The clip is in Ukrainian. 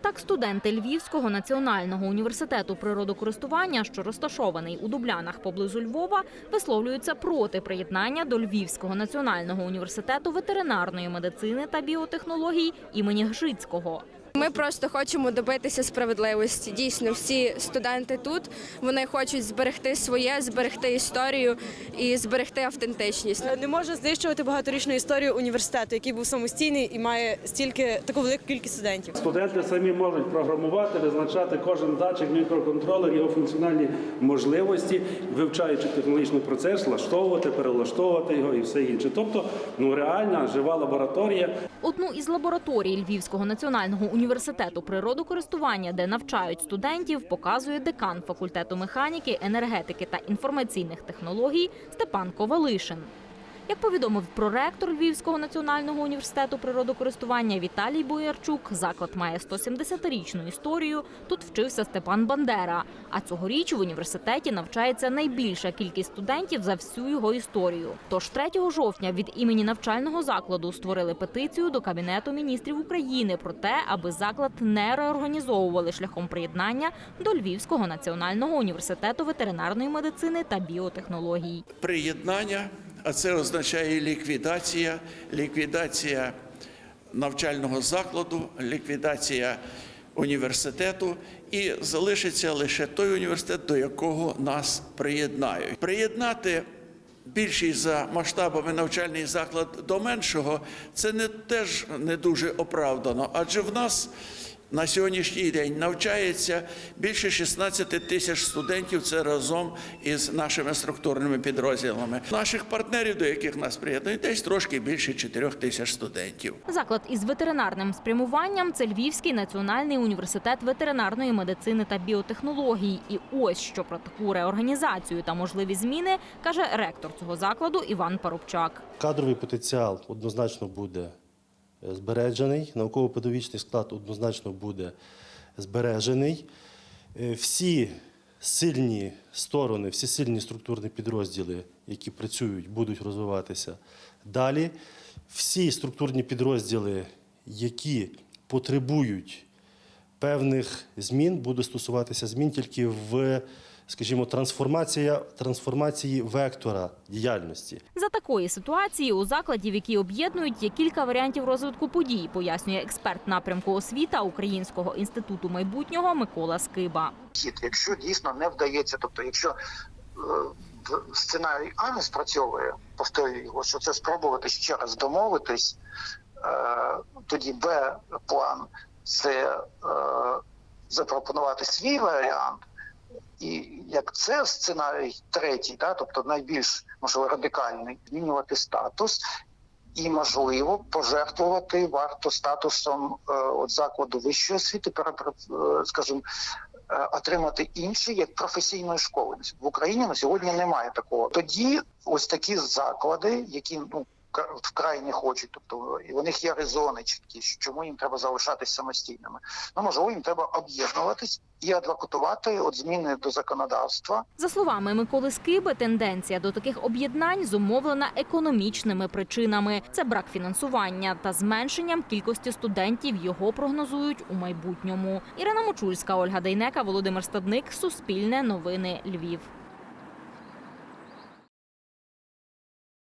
Так, студенти Львівського національного університету природокористування, що розташований у Дублянах поблизу Львова, висловлюються проти приєднання до Львівського національного університету ветеринарної медицини та біотехнологій імені Гжицького. Ми просто хочемо добитися справедливості. Дійсно, всі студенти тут вони хочуть зберегти своє, зберегти історію і зберегти автентичність. Не може знищувати багаторічну історію університету, який був самостійний і має стільки таку велику кількість студентів. Студенти самі можуть програмувати, визначати кожен датчик, мікроконтролер, його функціональні можливості, вивчаючи технологічний процес, влаштовувати, перелаштовувати його і все інше. Тобто, ну реальна жива лабораторія. Одну із лабораторій Львівського національного університету природокористування, де навчають студентів, показує декан факультету механіки, енергетики та інформаційних технологій Степан Ковалишин. Як повідомив проректор Львівського національного університету природокористування Віталій Боярчук, заклад має 170-річну історію. Тут вчився Степан Бандера. А цьогоріч в університеті навчається найбільша кількість студентів за всю його історію. Тож 3 жовтня від імені навчального закладу створили петицію до Кабінету міністрів України про те, аби заклад не реорганізовували шляхом приєднання до Львівського національного університету ветеринарної медицини та біотехнологій. приєднання, а це означає ліквідація, ліквідація навчального закладу, ліквідація університету, і залишиться лише той університет, до якого нас приєднають. Приєднати більший за масштабами навчальний заклад до меншого це не теж не дуже оправдано, адже в нас. На сьогоднішній день навчається більше 16 тисяч студентів. Це разом із нашими структурними підрозділами. Наших партнерів, до яких нас приєднують, десь трошки більше 4 тисяч студентів. Заклад із ветеринарним спрямуванням це Львівський національний університет ветеринарної медицини та біотехнологій. І ось що про таку реорганізацію та можливі зміни каже ректор цього закладу Іван Парубчак. Кадровий потенціал однозначно буде збережений, науково-педагогічний склад однозначно буде збережений. Е, Всі сильні сторони, всі сильні структурні підрозділи, які працюють, будуть розвиватися далі. Всі структурні підрозділи, які потребують певних змін, будуть стосуватися змін тільки в, скажімо, трансформація, трансформації вектора діяльності. За такої ситуації у закладів, які об'єднують, є кілька варіантів розвитку подій, пояснює експерт напрямку освіта Українського інституту майбутнього Микола Скиба. хід, якщо дійсно не вдається, тобто якщо е, в- сценарій А не спрацьовує, повторюю його, що це спробувати ще раз домовитись, е, тоді Б план це е, запропонувати свій варіант. І як це сценарій третій, да, тобто найбільш можливо радикальний, змінювати статус і можливо пожертвувати варто статусом е, от закладу вищої освіти, перепра- е, скажімо, е, отримати інші як професійної школи в Україні на сьогодні немає такого. Тоді ось такі заклади, які ну вкрай не хочуть, тобто і у них є резони чіткі, чому їм треба залишатись самостійними. Ну можливо, їм треба об'єднуватись і адвокатувати от зміни до законодавства. За словами Миколи Скиби, тенденція до таких об'єднань зумовлена економічними причинами. Це брак фінансування та зменшенням кількості студентів його прогнозують у майбутньому. Ірина Мочульська, Ольга Дейнека, Володимир Стадник, Суспільне новини Львів.